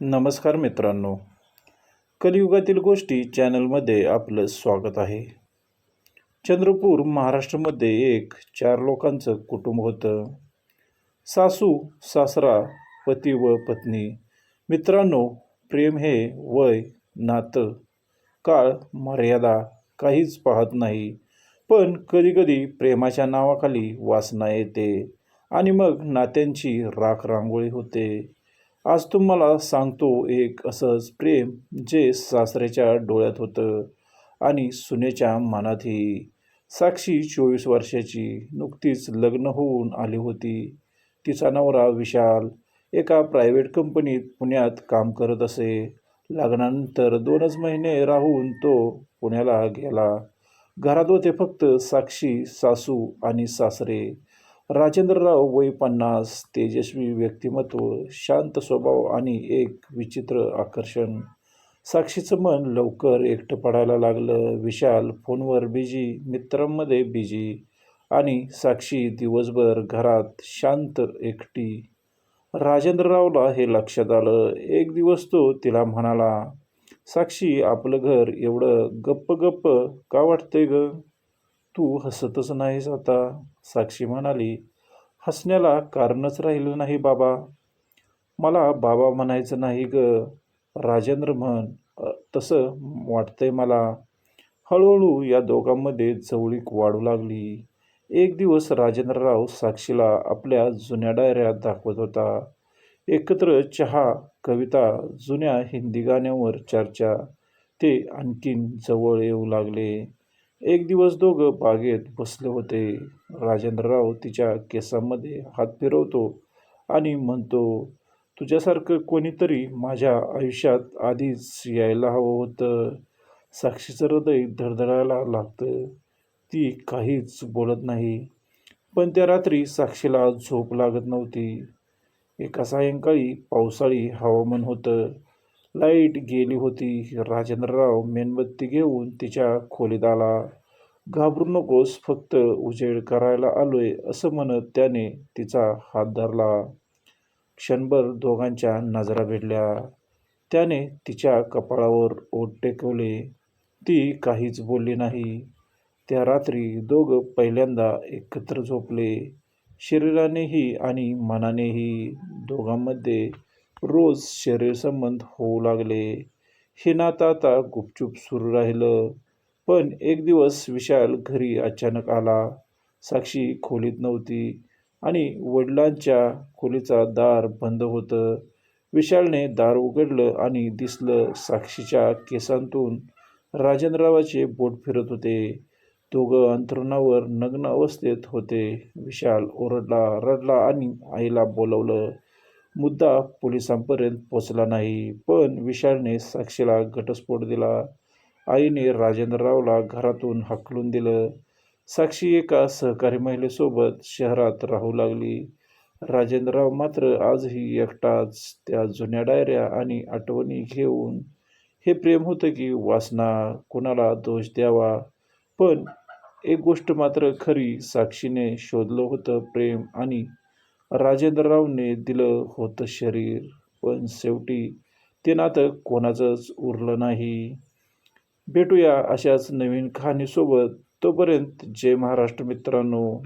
नमस्कार मित्रांनो. कलियुगातील गोष्टी चॅनलमध्ये आपलं स्वागत आहे. चंद्रपूर महाराष्ट्रामध्ये एक चार लोकांचं कुटुंब होतं. सासू सासरा पती व पत्नी. मित्रांनो प्रेम हे वय नातं काळ मर्यादा काहीच पाहत नाही. पण कधीकधी प्रेमाच्या नावाखाली वासना येते आणि मग नात्यांची राख रांगोळी होते. आज तुम्हाला सांगतो एक असंच प्रेम जे सासऱ्याच्या डोळ्यात होतं आणि सुनेच्या मनातही. साक्षी चोवीस वर्षाची नुकतीच लग्न होऊन आली होती. तिचा नवरा विशाल एका प्रायव्हेट कंपनीत पुण्यात काम करत असे. लग्नानंतर दोनच महिने राहून तो पुण्याला गेला. घरात होते फक्त साक्षी सासू आणि सासरे. राजेंद्रराव वय पन्नास तेजस्वी व्यक्तिमत्व शांत स्वभाव आणि एक विचित्र आकर्षण. साक्षीचं मन लवकर एकटं पडायला लागलं. विशाल फोनवर बिजी मित्रांमध्ये बिजी आणि साक्षी दिवसभर घरात शांत एकटी. राजेंद्ररावला हे लक्षात आलं. एक दिवस तो तिला म्हणाला साक्षी आपलं घर एवढं गप्प गप्प का वाटतंय ग? तू हसतच नाहीस आता साक्षी म्हणाली. हसण्याला कारणच राहिलं नाही बाबा. मला बाबा म्हणायचं नाही ग. राजेंद्र म्हण तसं वाटतंय मला. हळूहळू या दोघांमध्ये जवळीक वाढू लागली. एक दिवस राजेंद्रराव साक्षीला आपल्या जुन्या डायऱ्यात दाखवत होता. एकत्र चहा कविता जुन्या हिंदी गाण्यांवर चर्चा. ते आणखीन जवळ येऊ लागले. एक दिवस दोघं बागेत बसले होते. राजेंद्रराव तिच्या केसांमध्ये हात फिरवतो आणि म्हणतो तुझ्यासारखं कोणीतरी माझ्या आयुष्यात आधीच यायला हवं होतं. साक्षीचं हृदय धडधडायला लागतं. ती काहीच बोलत नाही. पण त्या रात्री साक्षीला झोप लागत नव्हती. एका सायंकाळी पावसाळी हवामान होतं. लाइट गेली होती. राजेंद्रराव मेणबत्ती घेऊन तिच्या खोलीत आला. घाबरू नकोस फक्त उजेड करायला आलोय असं म्हणत त्याने तिचा हात धरला. क्षणभर दोघांच्या नजरा भिडल्या त्याने तिच्या कपाळावर ओट टेकवले. ती काहीच बोलली नाही. त्या रात्री दोघं पहिल्यांदा एकत्र झोपले. शरीरानेही आणि मनानेही दोघांमध्ये रोज शरीरसंबंध होऊ लागले. हे नातं आता गुपचूप सुरू राहिलं. पण एक दिवस विशाल घरी अचानक आला. साक्षी खोलीत नव्हती आणि वडिलांच्या खोलीचा दार बंद होतं. विशालने दार उघडलं आणि दिसलं साक्षीच्या केसांतून राजेंद्ररावाचे बोट फिरत होते. दोघं अंथरुणावर नग्न अवस्थेत होते. विशाल ओरडला रडला आणि आईला बोलवलं. मुद्दा पोलिसांपर्यंत पोचला नाही पण विशालने साक्षीला घटस्फोट दिला. आईने राजेंद्ररावला घरातून हाकलून दिलं. साक्षी एका सहकारी महिलेसोबत शहरात राहू लागली. राजेंद्रराव मात्र आजही एकटाच त्या जुन्या डायऱ्या आणि आठवणी घेऊन हे प्रेम होतं की वासना कुणाला दोष द्यावा? पण एक गोष्ट मात्र खरी साक्षीने शोधलं होतं प्रेम आणि राजेंद्ररावने दिलं होतं शरीर पण शेवटी ते नातं कोणाचंच उरलं नाही. भेटूया अशाच नवीन कहाणीसोबत. तोपर्यंत जय महाराष्ट्र मित्रांनो.